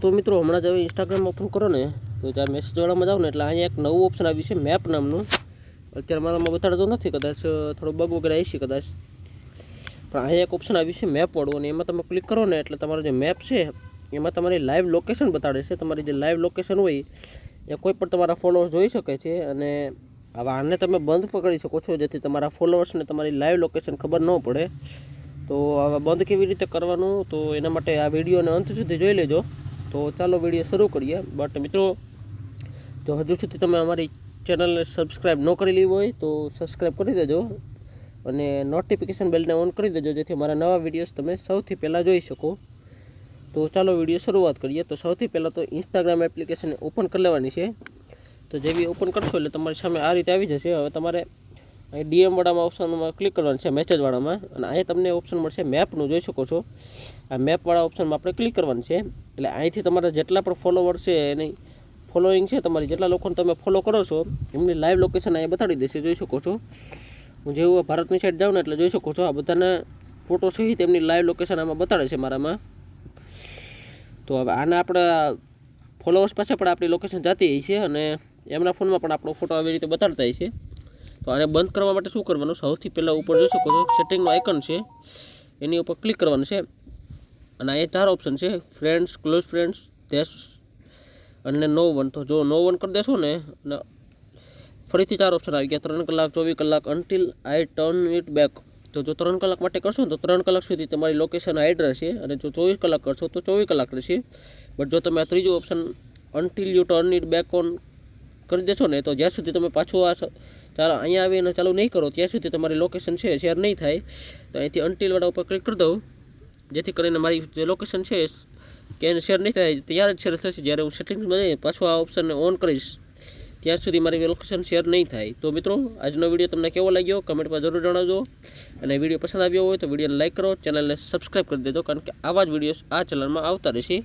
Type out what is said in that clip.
તો મિત્રો, હમણાં જ હવે ઇન્સ્ટાગ્રામ ઓપન કરો ને, તો ત્યાં મેસેજવાળામાં જાઓ ને, એટલે અહીંયા એક નવું ઓપ્શન આવ્યું છે મેપ નામનું. અત્યારે મારામાં બતાડતો નથી, કદાચ થોડો બગ વગેરે આવી છે કદાચ. પણ અહીંયા એક ઓપ્શન આવ્યું છે મેપવાળું અને એમાં તમે ક્લિક કરો ને, એટલે તમારો જે મેપ છે, એમાં તમારી લાઈવ લોકેશન બતાડે છે. તમારી જે લાઈવ લોકેશન હોય, એ કોઈ પણ તમારા ફોલોઅર્સ જોઈ શકે છે, અને હવે આને તમે બંધ પકડી શકો છો, જેથી તમારા ફોલોઅર્સને તમારી લાઈવ લોકેશન ખબર ન પડે. તો હવે બંધ કેવી રીતે કરવાનું, તો એના માટે આ વિડીયોને અંત સુધી જોઈ લેજો. તો ચાલો વીડિયો શરૂ કરીએ. બટ મિત્રો, જો હજુ સુધી તમે અમારી ચેનલને સબસ્ક્રાઈબ ન કરેલી હોય તો સબસ્ક્રાઈબ કરી દેજો અને નોટિફિકેશન બેલને ઓન કરી દેજો, જેથી અમારા નવા વિડીયોઝ તમે સૌથી પહેલાં જોઈ શકો. તો ચાલો વીડિયો શરૂઆત કરીએ. તો સૌથી પહેલાં તો ઇન્સ્ટાગ્રામ એપ્લિકેશન ઓપન કરી લેવાની છે. તો જેવી ઓપન કરશો એટલે તમારી સામે આ રીતે આવી જશે. હવે તમારે અહીં ડીએમ વાળામાં ઓપ્શનમાં ક્લિક કરવાનું છે મેસેજવાળામાં અને અહીં તમને ઓપ્શન મળશે મેપનું જોઈ શકો છો. આ મેપવાળા ઓપ્શનમાં આપણે ક્લિક કરવાનું છે. એટલે અહીંથી તમારા જેટલા પણ ફોલોવર છે, એની ફોલોઈંગ છે, તમારી જેટલા લોકોને તમે ફોલો કરો છો, એમની લાઈવ લોકેશન અહીંયા બતાડી દેશે, જોઈ શકો છો. હું જેવું ભારતની સાઈડ જાઉં ને એટલે જોઈ શકો છો, આ બધાના ફોટો સહિત એમની લાઈવ લોકેશન આમાં બતાડે છે મારામાં. તો હવે આને આપણા ફોલોવર્સ પાસે પણ આપણી લોકેશન જતી હોય છે અને એમના ફોનમાં પણ આપણો ફોટો આવી રીતે બતાડતા હોય છે. તો આને બંધ કરવા માટે શું કરવાનું? સૌથી પહેલાં ઉપર જોઈ શકો છો સેટિંગનું આઇકન છે. એની ઉપર ક્લિક કરવાનું છે. અને અહીંયા ચાર ઓપ્શન છે ફ્રેન્ડ્સ ક્લોઝ ફ્રેન્ડ્સ ધેસ અને નો વન તો જો નો વન કરી દેશો ને, અને ફરીથી ચાર ઓપ્શન આવી ગયા. ત્રણ કલાક, ચોવીસ કલાક until I turn it back તો જો ત્રણ કલાક માટે કરશો ને, તો ત્રણ કલાક સુધી તમારી લોકેશન હાઈડ રહેશે. અને જો ચોવીસ કલાક કરશો, તો ચોવીસ કલાક રહેશે. બટ જો તમે આ ત્રીજું option until you turn it back on કરી દેશો ને, તો જ્યાં સુધી તમે પાછું આ ચાલો, અહીંયા આવીને ચાલુ નહીં કરો, ત્યાં સુધી તમારી લોકેશન છે શેર નહીં થાય. તો અહીંથી અનટિલવાળા ઉપર ક્લિક કરી દઉં, જેથી કરીને મારી જે લોકેશન છે કે શેર નહીં થાય, ત્યારે જ શેર થશે. જ્યારે હું સેટિંગ્સમાં જઈને પાછું આ ઓપ્શનને ઓન કરીશ, ત્યાં સુધી મારી લોકેશન શેર નહીં થાય. તો મિત્રો, આજનો વીડિયો તમને કેવો લાગ્યો? કમેન્ટમાં જરૂર જણાવજો. અને વીડિયો પસંદ આવ્યો હોય તો વિડીયોને લાઇક કરો ચેનલને સબસ્ક્રાઈબ કરી દેજો, કારણ કે આવા જ વીડિયો આ ચેનલમાં આવતા રહેશે.